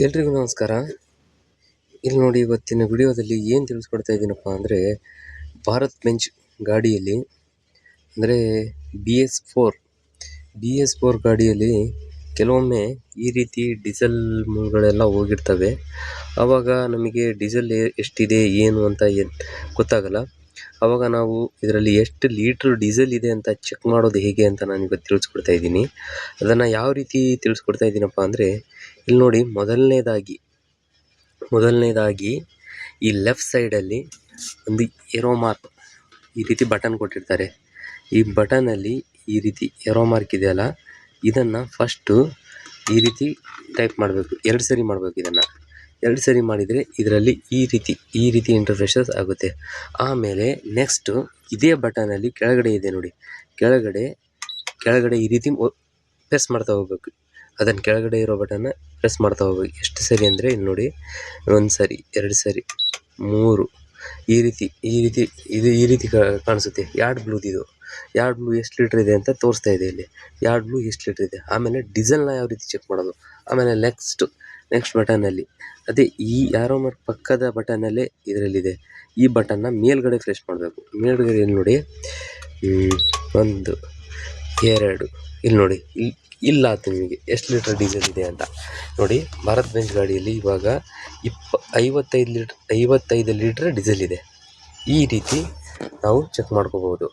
ಎಲ್ರಿಗೂ ನಮಸ್ಕಾರ. ಇಲ್ಲಿ ನೋಡಿ ಇವತ್ತಿನ ವಿಡಿಯೋದಲ್ಲಿ ಏನು ತಿಳಿಸ್ಕೊಡ್ತಾ ಇದ್ದೀನಪ್ಪ ಅಂದರೆ ಭಾರತ್ ಬೆಂಚ್ ಗಾಡಿಯಲ್ಲಿ ಅಂದರೆ B S four, B S four ಗಾಡಿಯಲ್ಲಿ ಕೆಲವೊಮ್ಮೆ ಈ ರೀತಿ ಡೀಸೆಲ್ಗಳೆಲ್ಲ ಹೋಗಿರ್ತವೆ. ಆವಾಗ ನಮಗೆ ಡೀಸೆಲ್ ಎಷ್ಟಿದೆ, ಏನು ಅಂತ ಏನು ಗೊತ್ತಾಗಲ್ಲ. ಆವಾಗ ನಾವು ಇದರಲ್ಲಿ ಎಷ್ಟು ಲೀಟ್ರ್ ಡೀಸೆಲ್ ಇದೆ ಅಂತ ಚೆಕ್ ಮಾಡೋದು ಹೇಗೆ ಅಂತ ನಾನು ಇವತ್ತು ತಿಳಿಸ್ಕೊಡ್ತಾ ಇದ್ದೀನಿ. ಅದನ್ನು ಯಾವ ರೀತಿ ತಿಳಿಸ್ಕೊಡ್ತಾ ಇದ್ದೀನಪ್ಪ ಅಂದರೆ, ಇಲ್ಲಿ ನೋಡಿ ಮೊದಲನೇದಾಗಿ ಮೊದಲನೇದಾಗಿ ಈ ಲೆಫ್ಟ್ ಸೈಡಲ್ಲಿ ಒಂದು ಏರೋ ಮಾರ್ಕ್ ಈ ರೀತಿ ಬಟನ್ ಕೊಟ್ಟಿರ್ತಾರೆ. ಈ ಬಟನಲ್ಲಿ ಈ ರೀತಿ ಏರೋ ಮಾರ್ಕ್ ಇದೆಯಲ್ಲ, ಇದನ್ನು ಫಸ್ಟು ಈ ರೀತಿ ಟೈಪ್ ಮಾಡಬೇಕು, ಎರಡು ಸರಿ ಮಾಡಬೇಕು ಇದನ್ನು. ಎರಡು ಸರಿ ಮಾಡಿದರೆ ಇದರಲ್ಲಿ ಈ ರೀತಿ ಈ ರೀತಿ ಇಂಟರ್ಫೇಸಸ್ ಆಗುತ್ತೆ. ಆಮೇಲೆ ನೆಕ್ಸ್ಟು ಇದೇ ಬಟನಲ್ಲಿ ಕೆಳಗಡೆ ಇದೆ ನೋಡಿ. ಕೆಳಗಡೆ ಕೆಳಗಡೆ ಈ ರೀತಿ ಪ್ರೆಸ್ ಮಾಡ್ತಾ ಹೋಗ್ಬೇಕು. ಅದನ್ನು ಕೆಳಗಡೆ ಇರೋ ಬಟನ್ನ ಪ್ರೆಸ್ ಮಾಡ್ತಾ ಹೋಗ್ಬೇಕು. ಎಷ್ಟು ಸರಿ ಅಂದರೆ ಇಲ್ಲಿ ನೋಡಿ, ಒಂದು ಸರಿ, ಎರಡು ಸರಿ, ಮೂರು. ಈ ರೀತಿ ಈ ರೀತಿ, ಇದು ಈ ರೀತಿ ಕಾಣಿಸುತ್ತೆ. ಯಾರ್ಡ್ ಬ್ಲೂದಿದು ಯಾರ್ಡ್ ಬ್ಲೂ ಎಷ್ಟು ಲೀಟ್ರ್ ಇದೆ ಅಂತ ತೋರಿಸ್ತಾ ಇದೆ ಇಲ್ಲಿ. ಯಾರ್ಡ್ ಬ್ಲೂ ಎಷ್ಟು ಲೀಟ್ರ್ ಇದೆ? ಆಮೇಲೆ ಡೀಸೆಲ್ನ ಯಾವ ರೀತಿ ಚೆಕ್ ಮಾಡೋದು? ಆಮೇಲೆ ನೆಕ್ಸ್ಟ್ ನೆಕ್ಸ್ಟ್ ಬಟನಲ್ಲಿ ಅದೇ ಈ ಯಾರೋ ಮಾರ್ಕ್ ಪಕ್ಕದ ಬಟನಲ್ಲೇ ಇದರಲ್ಲಿದೆ. ಈ ಬಟನ್ನ ಮೇಲ್ಗಡೆ ಪ್ರೆಸ್ ಮಾಡಬೇಕು. ಮೇಲ್ಗಡೆ ಇಲ್ಲಿ ನೋಡಿ. ಒಂದು, ಎರಡು. ಇಲ್ಲಿ ನೋಡಿ. ಇಲ್ಲಿ ಇಲ್ಲಾಯ್ತು ನಿಮಗೆ. ಎಷ್ಟು ಲೀಟ್ರ್ ಡೀಸೆಲ್ ಇದೆ ಅಂತ. ನೋಡಿ, ಭಾರತ್ ಬೆಂಚ್ ಗಾಡಿಯಲ್ಲಿ ಇವಾಗ ಇಪ್ಪ, ಐವತ್ತೈದು ಲೀಟ್ರ್ ಐವತ್ತೈದು ಲೀಟ್ರ್ ಡೀಸೆಲ್ ಇದೆ. ಈ ರೀತಿ ನಾವು ಚೆಕ್ ಮಾಡ್ಕೋಬೋದು